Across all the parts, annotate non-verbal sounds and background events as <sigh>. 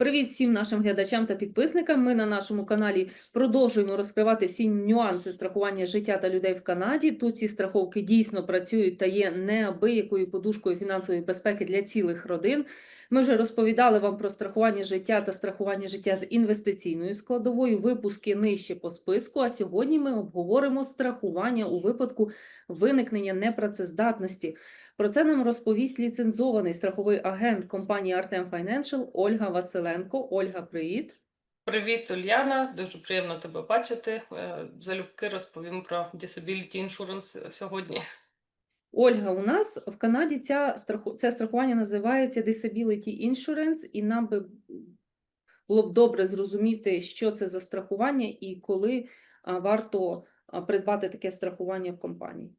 Привіт всім нашим глядачам та підписникам. Ми на нашому каналі продовжуємо розкривати всі нюанси страхування життя та людей в Канаді. Тут ці страховки дійсно працюють та є неабиякою подушкою фінансової безпеки для цілих родин. Ми вже розповідали вам про страхування життя та страхування життя з інвестиційною складовою. Випуски нижче по списку. А сьогодні ми обговоримо страхування у випадку виникнення непрацездатності. Про це нам розповість ліцензований страховий агент компанії Artem Financial Ольга Василенко. Ольга, привіт. Привіт, Ульяна. Дуже приємно тебе бачити. Е, Залюбки розповім про Disability Insurance сьогодні. Ольга, у нас в Канаді ця страху... це страхування називається Disability Insurance, і нам би було б добре зрозуміти, що це за страхування і коли варто придбати таке страхування в компанії.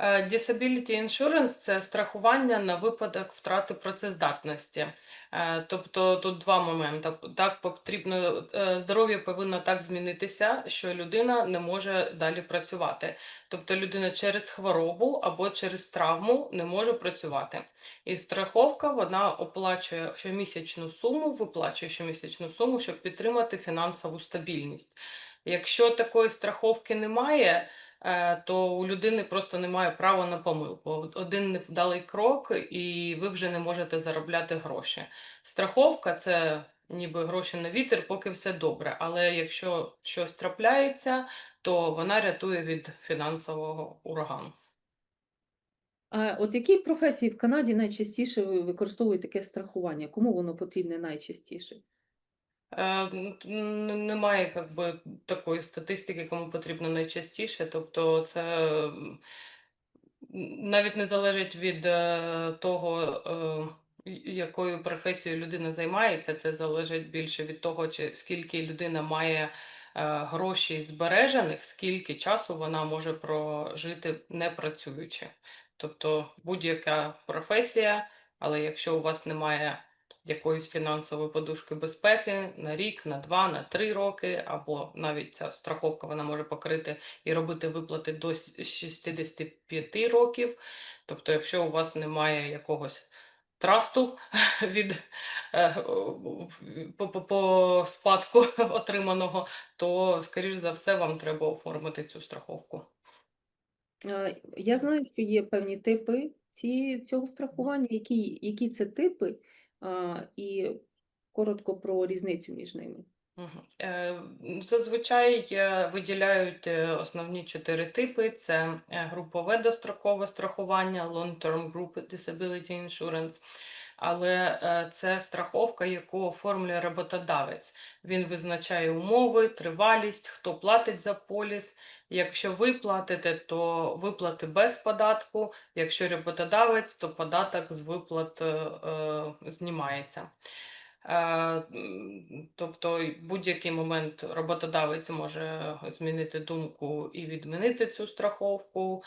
Е, Disability Insurance – це страхування на випадок втрати працездатності. Е, Тобто тут два моменти. Так потрібно е, здоров'я повинно так змінитися, що людина не може далі працювати. Тобто людина через хворобу або через травму не може працювати. І страховка вона оплачує щомісячну суму, виплачує щомісячну суму, щоб підтримати фінансову стабільність. Якщо такої страховки немає, то у людини просто немає права на помилку. Один невдалий крок, і ви вже не можете заробляти гроші. Страховка це ніби гроші на вітер, поки все добре. Але якщо щось трапляється, то вона рятує від фінансового урагану. А от які професії в Канаді найчастіше використовують таке страхування? Кому воно потрібне найчастіше? Е, н- н- Немає як би, такої статистики, кому потрібно найчастіше. Тобто це навіть не залежить від е, того, е, якою професією людина займається. Це залежить більше від того, чи скільки людина має е, грошей збережених, скільки часу вона може прожити не працюючи. Тобто будь-яка професія, але якщо у вас немає якоїсь фінансової подушки безпеки на рік, на два, на три роки, або навіть ця страховка вона може покрити і робити виплати до с- 65 років. Тобто, якщо у вас немає якогось трасту <laughs> від е, по, по, по спадку <laughs> отриманого, то, скоріш за все, вам треба оформити цю страховку. Я знаю, що є певні типи ці, цього страхування. Які, які це типи? І коротко про різницю між ними. Е, Зазвичай е, виділяють е, основні чотири типи: це групове дострокове страхування, Long-Term Group Disability Insurance. Але е, це страховка, яку оформлює роботодавець. Він визначає умови, тривалість, хто платить за поліс. Якщо ви платите, то виплати без податку. Якщо роботодавець, то податок з виплат е, е, знімається. Е, Тобто будь-який момент роботодавець може змінити думку і відмінити цю страховку.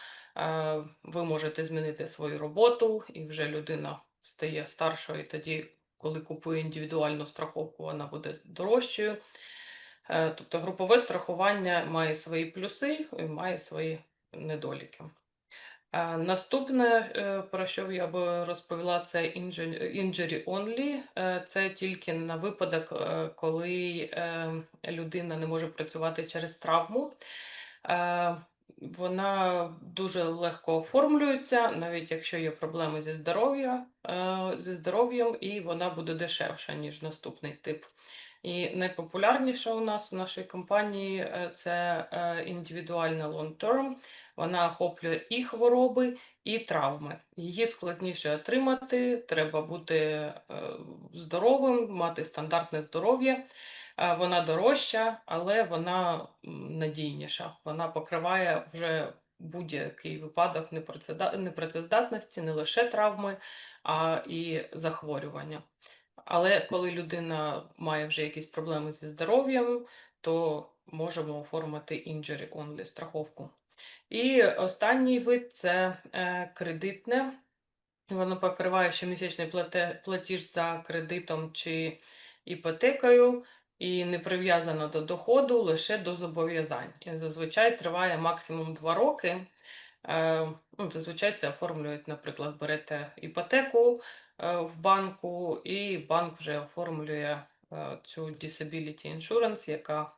Ви можете змінити свою роботу, і вже людина стає старшою, тоді, коли купує індивідуальну страховку, вона буде дорожчою. Е, Тобто групове страхування має свої плюси і має свої недоліки. Е, Наступне, е, про що я би розповіла, це injury only. Це тільки на випадок, коли людина не може працювати через травму. Вона дуже легко оформлюється, навіть якщо є проблеми зі здоров'я, е, зі здоров'ям, і вона буде дешевша, ніж наступний тип. І найпопулярніша у нас у нашій компанії е, це е, індивідуальна long-term. Вона охоплює і хвороби, і травми. Її складніше отримати, треба бути здоровим, мати стандартне здоров'я. Е, Вона дорожча, але вона надійніша. Вона покриває вже будь-який випадок непрацездатності, не лише травми, а і захворювання. Але коли людина має вже якісь проблеми зі здоров'ям, то можемо оформити injury only страховку. І останній вид це е, кредитне Воно покриває щомісячний плате- платіж за кредитом чи іпотекою і не прив'язано до доходу, лише до зобов'язань. Зазвичай триває максимум 2 роки. Е, ну, зазвичай це оформлюють, наприклад, берете іпотеку е, в банку, і банк вже оформлює е, цю disability insurance, яка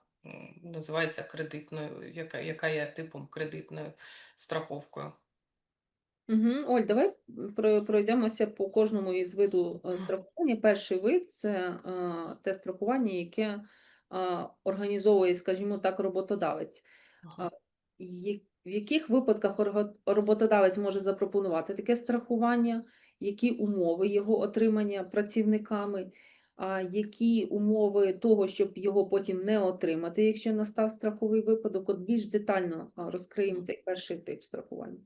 називається кредитною, яка, яка є типом кредитною страховкою. Угу. Оль, давай про- пройдемося по кожному із виду е, страхування. Перший вид це е, те страхування, яке е, організовує, скажімо так, роботодавець. Ага. В яких випадках орго- роботодавець може запропонувати таке страхування, які умови його отримання працівниками, а які умови того, щоб його потім не отримати, якщо настав страховий випадок? От більш детально розкриємо цей перший тип страхування.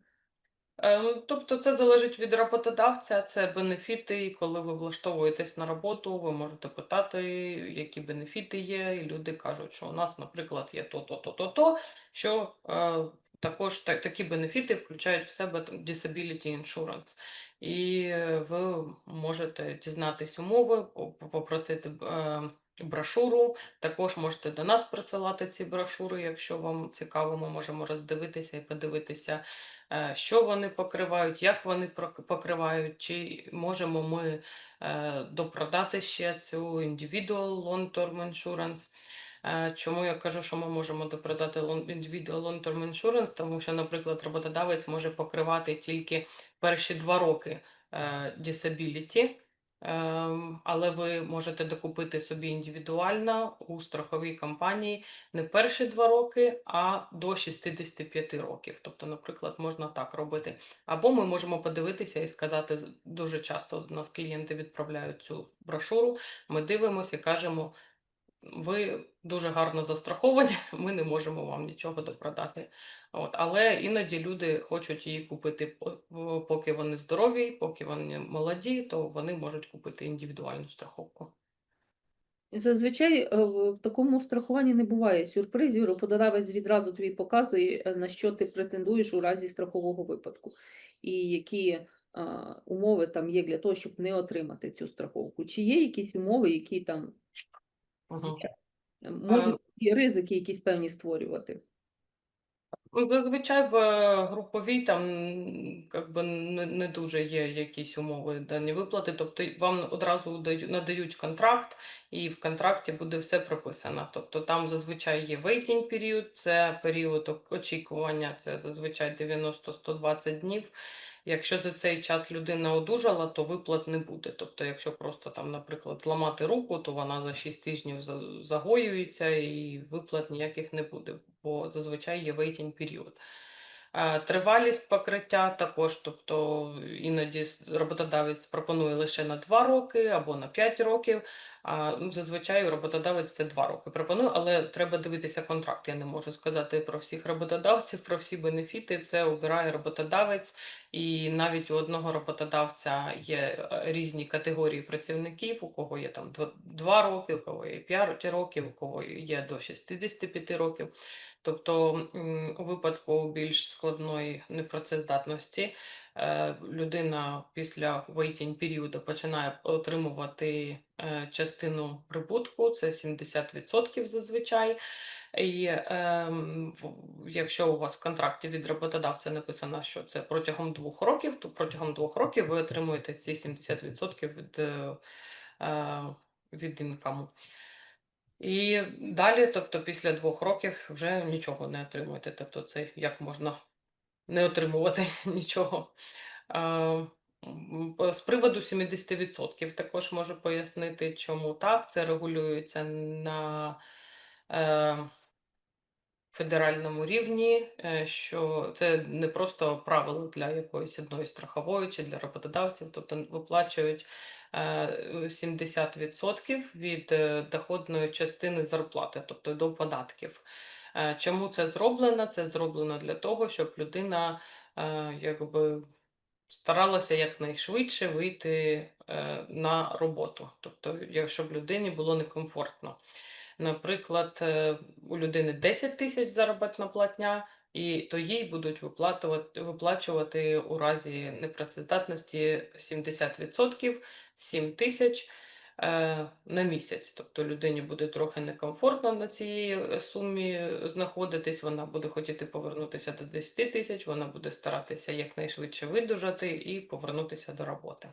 Е, ну, Тобто це залежить від роботодавця, це бенефіти, коли ви влаштовуєтесь на роботу, ви можете питати, які бенефіти є, і люди кажуть, що у нас, наприклад, є то, то, то, що е, також та- такі бенефіти включають в себе там, disability insurance. І ви можете дізнатись умови, по- по- попросити е, брошуру. Також можете до нас присилати ці брошури, якщо вам цікаво, ми можемо роздивитися і подивитися е, що вони покривають, як вони покривають, чи можемо ми е, допродати ще цю individual long-term insurance. Е, Чому я кажу, що ми можемо допродати individual long-term insurance? Тому що, наприклад, роботодавець може покривати тільки перші два роки disability, але ви можете докупити собі індивідуально у страховій компанії не перші два роки, а до 65 років. Тобто, наприклад, можна так робити. Або ми можемо подивитися і сказати, дуже часто у нас клієнти відправляють цю брошуру, ми дивимося і кажемо, ви дуже гарно застраховані, <laughs> ми не можемо вам нічого допродати. От. Але іноді люди хочуть її купити, по- по- поки вони здорові, поки вони молоді, то вони можуть купити індивідуальну страховку. Зазвичай е, в такому страхуванні не буває сюрпризів. Роботодавець відразу тобі показує, е, на що ти претендуєш у разі страхового випадку, і які умови там є для того, щоб не отримати цю страховку. Чи є якісь умови, які там Мгм. Е, можуть і ризики якісь певні створювати? Ну, Зазвичай в е, груповій там м, как би, не, не дуже є якісь умови дані виплати, тобто вам одразу надають контракт, і в контракті буде все прописано. Тобто там зазвичай є waiting період, це період очікування, це зазвичай 90-120 днів. Якщо за цей час людина одужала, то виплат не буде. Тобто, якщо просто там, наприклад, ламати руку, то вона за 6 тижнів за- загоюється і виплат ніяких не буде, бо зазвичай є waiting період. Тривалість покриття також, тобто іноді роботодавець пропонує лише на 2 роки або на 5 років. А ну, зазвичай роботодавець це 2 роки пропонує, але треба дивитися контракт. Я не можу сказати про всіх роботодавців, про всі бенефіти. Це обирає роботодавець, і навіть у одного роботодавця є різні категорії працівників, у кого є там 2 роки, у кого є 5 років, у кого є до 65 років. Тобто у випадку більш складної непрацездатності е, людина після waiting періоду починає отримувати е, частину прибутку, це 70% зазвичай. І в- якщо у вас в контракті від роботодавця написано, що це протягом двох років, то протягом двох років ви отримуєте ці 70% від, е, е, від інкаму. І далі, тобто після двох років, вже нічого не отримуєте. Тобто, це як можна не отримувати <laughs> нічого. З приводу 70% також можу пояснити, чому так. Це регулюється на е, федеральному рівні, е, що це не просто правило для якоїсь одної страхової чи для роботодавців, тобто виплачують 70% від е, доходної частини зарплати, тобто до податків. Е, Чому це зроблено? Це зроблено для того, щоб людина е, якби старалася якнайшвидше вийти е, на роботу, тобто, щоб людині було некомфортно. Наприклад, е, у людини 10 тисяч заробітна платня, і то їй будуть виплатувати, виплачувати у разі непрацездатності 70%, 7 тисяч е, на місяць. Тобто людині буде трохи некомфортно на цій е, сумі знаходитись, вона буде хотіти повернутися до 10 тисяч, вона буде старатися якнайшвидше видужати і повернутися до роботи.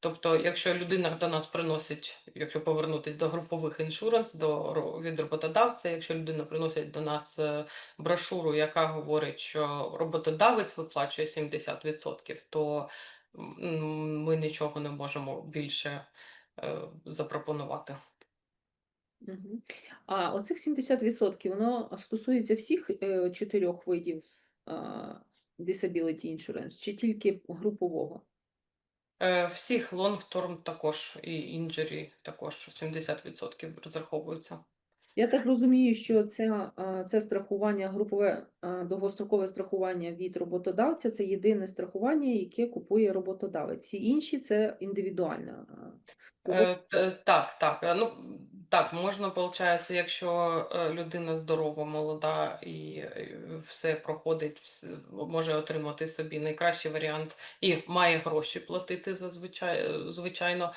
Тобто, якщо людина до нас приносить, якщо повернутися до групових іншуранс, до від роботодавця, якщо людина приносить до нас е, брошуру, яка говорить, що роботодавець виплачує 70%, то ми нічого не можемо більше е, запропонувати. А оцих 70% воно стосується всіх е, чотирьох видів disability insurance чи тільки групового? Е, Всіх long-term також і injury також 70% розраховуються. Я так розумію, що це, це страхування, групове довгострокове страхування від роботодавця це єдине страхування, яке купує роботодавець. Всі інші це індивідуальне. Е, Так, так. е, Ну, так, можна, виходить, якщо е, людина здорова, молода і е, все проходить, вс- може отримати собі найкращий варіант і має гроші платити зазвичай, е, звичайно,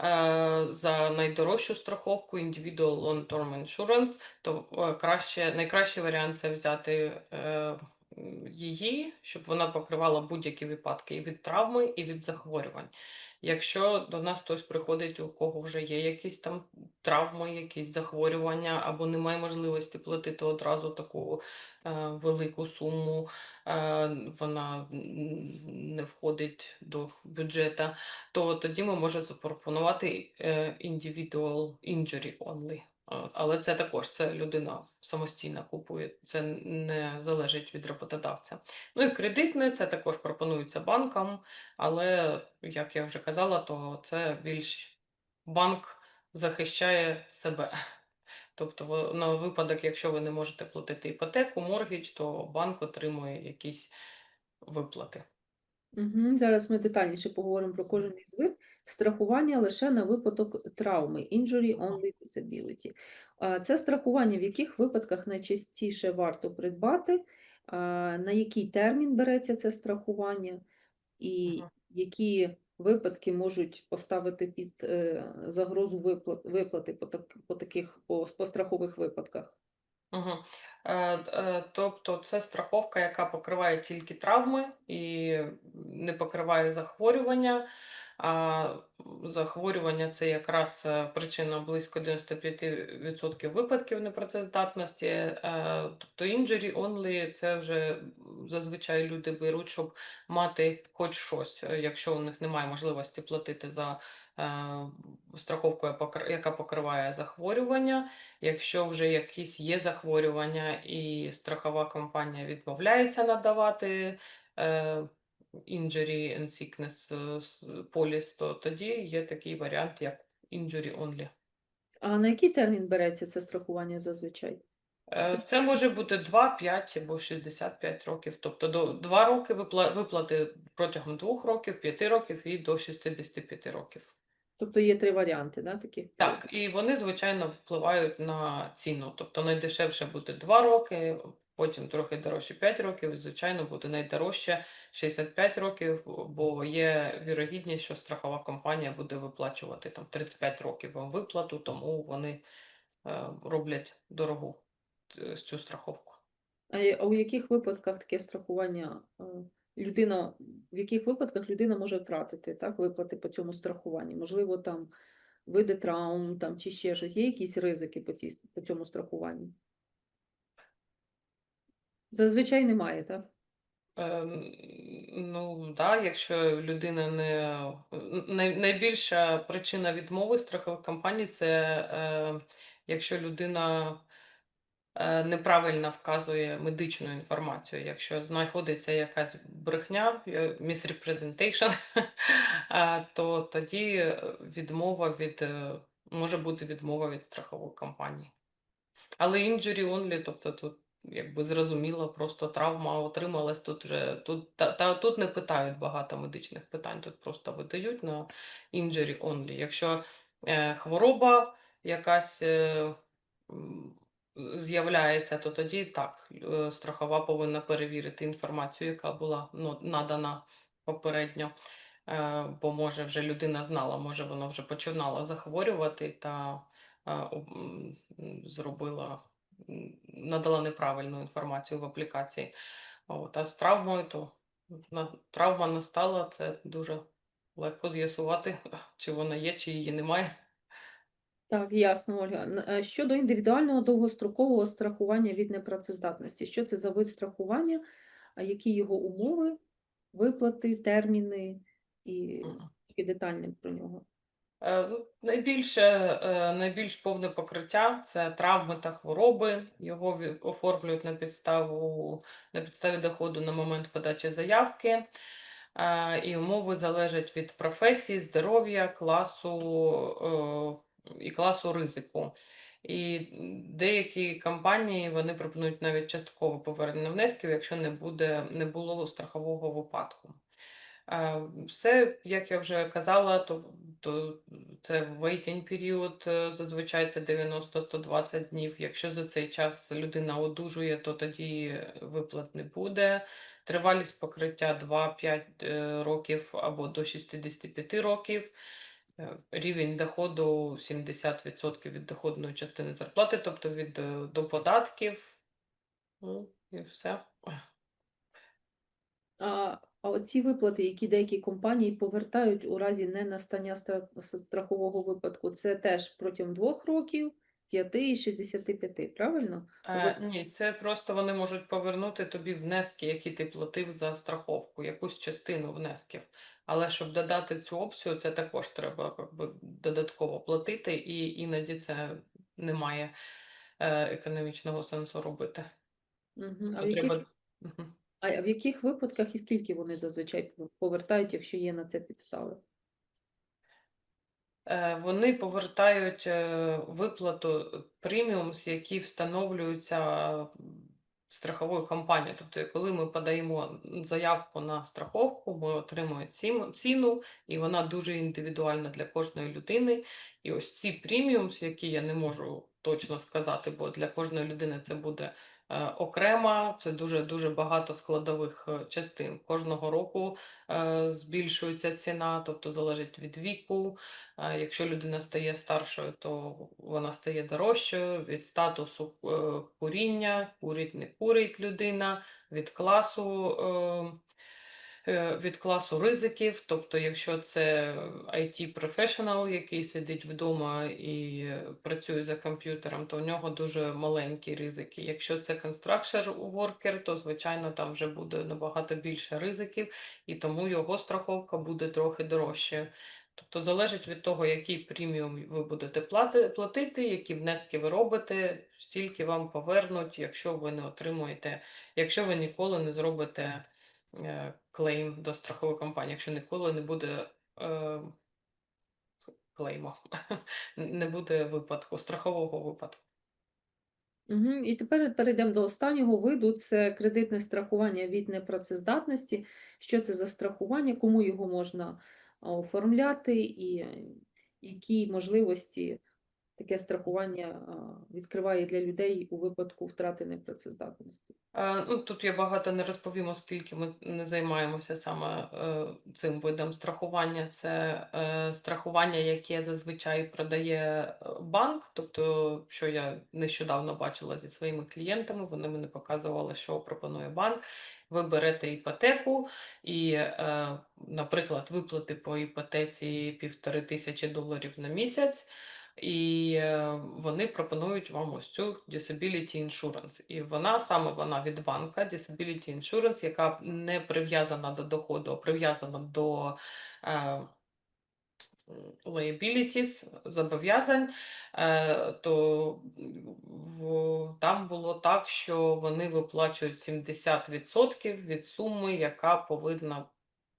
е, за найдорожчу страховку Individual Long-Term Insurance, то краще, найкращий варіант це взяти її, щоб вона покривала будь-які випадки і від травми, і від захворювань. Якщо до нас хтось приходить, у кого вже є якісь там травми, якісь захворювання, або немає можливості платити одразу таку е, велику суму, е, вона не входить до бюджету, то тоді ми можемо запропонувати е, individual injury only. Але це також це людина самостійно купує, це не залежить від роботодавця. Ну і кредитне це також пропонується банкам. Але, як я вже казала, то це більш банк захищає себе. Тобто, на випадок, якщо ви не можете платити іпотеку, моргідж, то банк отримує якісь виплати. Угу. Зараз ми детальніше поговоримо про кожен із вид. Страхування лише на випадок травми, injury only disability. А, Це страхування, в яких випадках найчастіше варто придбати, а, на який термін береться це страхування, і Мгм. які випадки можуть поставити під е, загрозу виплат, виплати по, так, по таких по, по страхових випадках. Угу. Е, е, тобто це страховка, яка покриває тільки травми і не покриває захворювання. А захворювання це якраз е, причина близько 95% випадків непрацездатності. Е, Тобто injury only це вже зазвичай люди беруть, щоб мати хоч щось, е, якщо у них немає можливості платити за страховку, яка покр- яка покриває захворювання. Якщо вже якісь є захворювання і страхова компанія відмовляється надавати injury and sickness е, поліс, то тоді є такий варіант, як injury only. А на який термін береться це страхування зазвичай? Е, Це- може бути 2, 5 або 65 років. Тобто до 2 роки виплати протягом 2 років, 5 років і до 65 років. Тобто є три варіанти, да, таких? Так, і вони, звичайно, впливають на ціну. Тобто найдешевше буде 2 роки, потім трохи дорожче 5 років, звичайно, буде найдорожче 65 років, бо є вірогідність, що страхова компанія буде виплачувати там 35 років вам виплату, тому вони е, роблять дорогу е, цю страховку. А у яких випадках таке страхування е, людина, в яких випадках людина може втратити так, виплати по цьому страхуванню? Можливо, там види травм там, чи ще щось. Є якісь ризики по, цій, по цьому страхуванню? Зазвичай немає, так? Ем, Ну, да, якщо людина не най, найбільша причина відмови страхових компаній це е, якщо людина е, неправильно вказує медичну інформацію. Якщо знаходиться якась брехня, е, misrepresentation, <laughs> е, то тоді е, відмова від е, може бути відмова від страхової компанії. Але injury only, тобто тут якби зрозуміло, просто травма отрималась тут вже тут та, та тут не питають багато медичних питань, тут просто видають на injury only. Якщо е, хвороба якась е, з'являється, то тоді так, е, страхова повинна перевірити інформацію, яка була ну, надана попередньо. Е, Бо може вже людина знала, може вона вже починала захворювати та е, зробила, надала неправильну інформацію в аплікації. От, а з травмою, то на, травма настала, це дуже легко з'ясувати, <laughs> чи вона є, чи її немає. Так, ясно, Ольга. Е, Щодо індивідуального довгострокового страхування від непрацездатності, що це за вид страхування, які його умови, виплати, терміни і детальне про нього? Е, ну, Найбільше, е, найбільш повне покриття це травми та хвороби. Його оформлюють на підставу, на підставі доходу на момент подачі заявки. Е, І умови залежать від професії, здоров'я, класу і класу ризику. І деякі компанії вони пропонують навіть часткове повернення внесків, якщо не буде, не було страхового випадку. Е, Все, як я вже казала, то, то це waiting період, е, зазвичай це 90-120 днів. Якщо за цей час людина одужує, то тоді виплат не буде. Тривалість покриття 2-5 е, років або до 65 років. Е, Рівень доходу 70% від доходної частини зарплати, тобто від е, до податків. Ну, і все. А оці виплати, які деякі компанії повертають у разі ненастання стра- страхового випадку, це теж протягом двох років, п'яти і 65, правильно? Е, ні, це просто вони можуть повернути тобі внески, які ти платив за страховку, якусь частину внесків. Але щоб додати цю опцію, це також треба додатково платити, і іноді це не має е, економічного сенсу робити. Мгм. А, треба... Мгм. А в яких випадках і скільки вони зазвичай повертають, якщо є на це підстави? Е, Вони повертають е, виплату преміумс, які встановлюються страховою компанією. Тобто, коли ми подаємо заявку на страховку, ми отримуємо ціну, і вона дуже індивідуальна для кожної людини. І ось ці преміумс, які я не можу точно сказати, бо для кожної людини це буде е, окремо, це дуже дуже багато складових е, частин. Кожного року е, збільшується ціна, тобто залежить від віку. Якщо людина стає старшою, то вона стає дорожчою від статусу куріння, курить, не курить людина, від класу, е, е, від класу ризиків. Тобто, якщо це IT професіонал, який сидить вдома і е, працює за комп'ютером, то у нього дуже маленькі ризики. Якщо це construction worker, то звичайно там вже буде набагато більше ризиків, і тому його страховка буде трохи дорожчою. Тобто залежить від того, який преміум ви будете платити, які внески ви робите, стільки вам повернуть, якщо ви не отримуєте, якщо ви ніколи не зробите е, клейм до страхової компанії, якщо ніколи не буде е, клейму, <laughs> не буде випадку, страхового випадку. Угу. І тепер перейдемо до останнього виду: це кредитне страхування від непрацездатності. Що це за страхування, кому його можна оформляти, і е, які можливості таке страхування відкриває для людей у випадку втрати непрацездатності? Ну, тут я багато не розповім, оскільки ми не займаємося саме е, цим видом страхування. Це е, страхування, яке зазвичай продає е, банк. Тобто, що я нещодавно бачила зі своїми клієнтами, вони мені показували, що пропонує банк. Ви берете іпотеку і, наприклад, виплати по іпотеці півтори тисячі доларів на місяць. І е, вони пропонують вам ось цю Disability Insurance. І вона саме вона від банка Disability Insurance, яка не прив'язана до доходу, а прив'язана до е, liabilities, зобов'язань, е, то там було так, що вони виплачують 70% від суми, яка повинна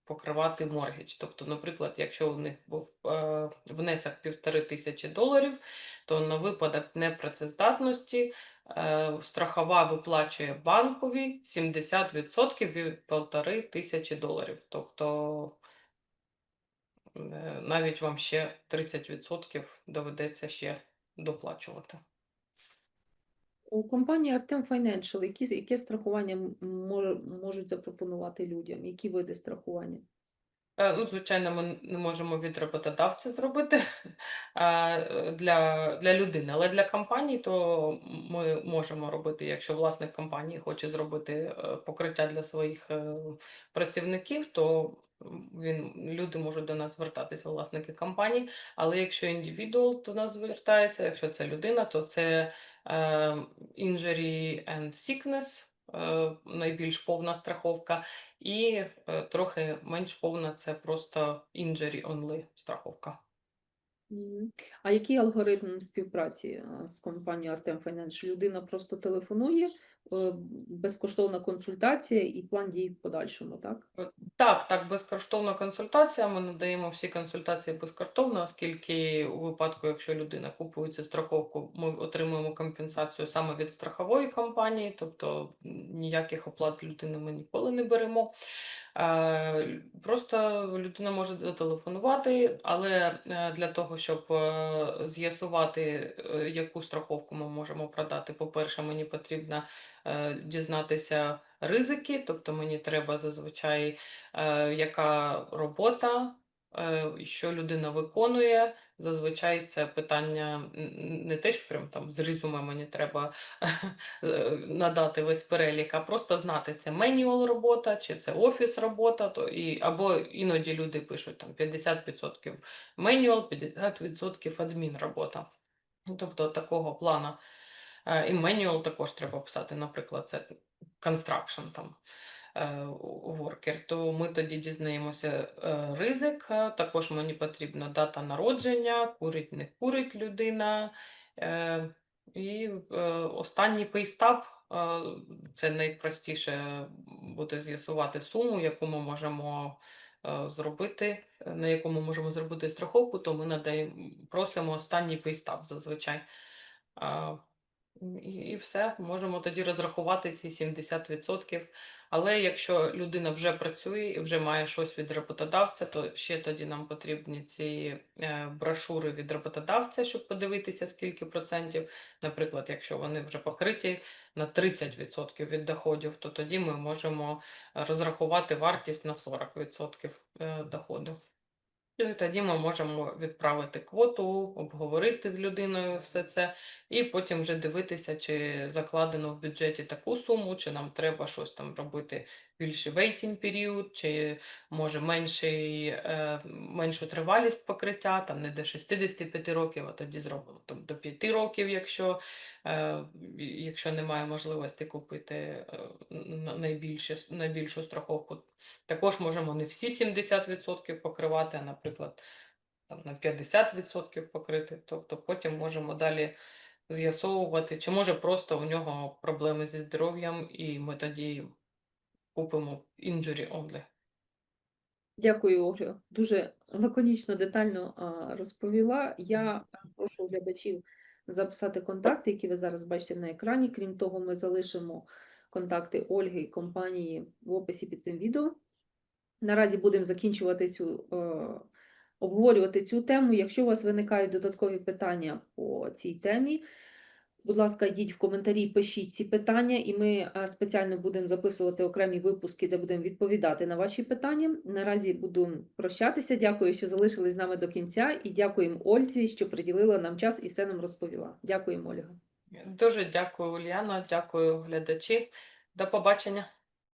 покривати моргідж. Тобто, наприклад, якщо у них був е, внесок півтори тисячі доларів, то на випадок непрацездатності е, страхова виплачує банкові 70% від півтори тисячі доларів. Тобто е, навіть вам ще 30% доведеться ще доплачувати. У компанії Artem Financial які, яке страхування мож- можуть запропонувати людям? Які види страхування? Е, Ну, звичайно, ми не можемо від роботодавця зробити <laughs> е, для, для людини, але для компаній то ми можемо робити, якщо власник компанії хоче зробити е, покриття для своїх працівників, то він, люди можуть до нас звертатися, власники компаній. Але якщо індивідуал до нас звертається, якщо це людина, то це injury and sickness, е, найбільш повна страховка. І е, трохи менш повна це просто injury only страховка. А який алгоритм співпраці з компанією Artem Financial? Людина просто телефонує, е, безкоштовна консультація і план дій в подальшому, так? Так, так, безкоштовна консультація. Ми надаємо всі консультації безкоштовно, оскільки у випадку, якщо людина купує цю страховку, ми отримуємо компенсацію саме від страхової компанії, тобто ніяких оплат з людини ми ніколи не беремо. Е, Просто людина може зателефонувати, але е, для того, щоб е, з'ясувати, яку страховку ми можемо продати, по-перше, мені потрібно дізнатися ризики, тобто мені треба зазвичай, яка робота, що людина виконує. Зазвичай це питання не те, що прям там з резюме мені треба <laughs> е, надати весь перелік, а просто знати, це менюал робота, чи це офіс робота, то і, або іноді люди пишуть там 50% менюал, 50% адмін робота. Тобто такого плану. Е, І менюал також треба писати, наприклад, це construction там worker, то ми тоді дізнаємося е, ризик. е, Також мені потрібна дата народження, курить, не курить людина. е, І останній пейстап це найпростіше буде з'ясувати суму, яку ми можемо зробити, на яку ми можемо зробити страховку, то ми надаємо, просимо останній пейстап зазвичай. І, і все, можемо тоді розрахувати ці 70%. Але якщо людина вже працює і вже має щось від роботодавця, то ще тоді нам потрібні ці е, брошури від роботодавця, щоб подивитися, скільки процентів. Наприклад, якщо вони вже покриті на 30% від доходів, то тоді ми можемо розрахувати вартість на 40% е, доходу. Тоді ми можемо відправити квоту, обговорити з людиною все це, і потім вже дивитися, чи закладено в бюджеті таку суму, чи нам треба щось там робити більший waiting період, чи може менший, е, меншу тривалість покриття, там не до 65 років, а тоді зробимо там, до 5 років, якщо, е, якщо немає можливості купити е, найбільшу страховку. Також можемо не всі 70% покривати, а, наприклад, там, на 50% покрити. Тобто потім можемо далі з'ясовувати, чи може просто у нього проблеми зі здоров'ям, і ми тоді купимо injury only. Дякую, Оля. Дуже лаконічно, детально розповіла. Я прошу глядачів записати контакти, які ви зараз бачите на екрані. Крім того, ми залишимо контакти Ольги і компанії в описі під цим відео. Наразі будемо закінчувати цю, е, обговорювати цю тему. Якщо у вас виникають додаткові питання по цій темі, будь ласка, йдіть в коментарі, пишіть ці питання, і ми е, спеціально будемо записувати окремі випуски, де будемо відповідати на ваші питання. Наразі буду прощатися. Дякую, що залишились з нами до кінця, і дякуємо Ользі, що приділила нам час і все нам розповіла. Дякуємо, Ольга. Дуже дякую, Ульяна, дякую, глядачі. До побачення.